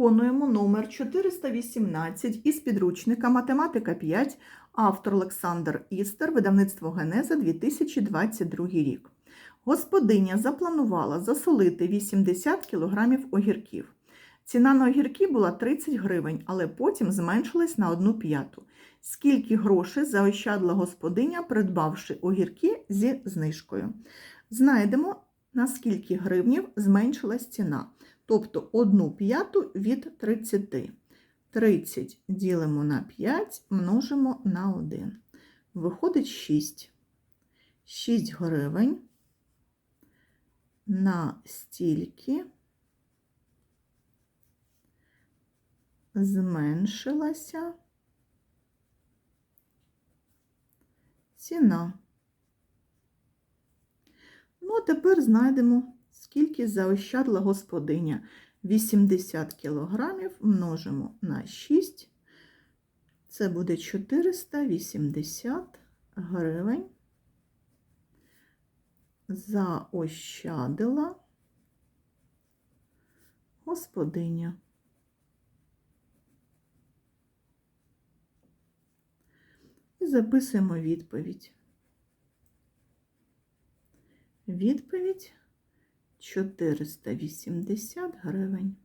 Виконуємо номер 418 із підручника Математика 5, автор Олександр Істер, видавництво Генеза 2022 рік. Господиня запланувала засолити 80 кг огірків. Ціна на огірки була 30 гривень, але потім зменшилась на 1 п'яту. Скільки грошей заощадла господиня, придбавши огірки зі знижкою? Знайдемо, на скільки гривнів зменшилась ціна тобто 1 п'яту від 30. 30 ділимо на 5, множимо на 1. Виходить 6. 6 гривень на стільки зменшилася ціна. Ну, а тепер знайдемо скільки заощадла господиня. 80 кілограмів множимо на 6. Це буде 480 гривень. Заощадила господиня. І записуємо відповідь. Відповідь 480 гривень.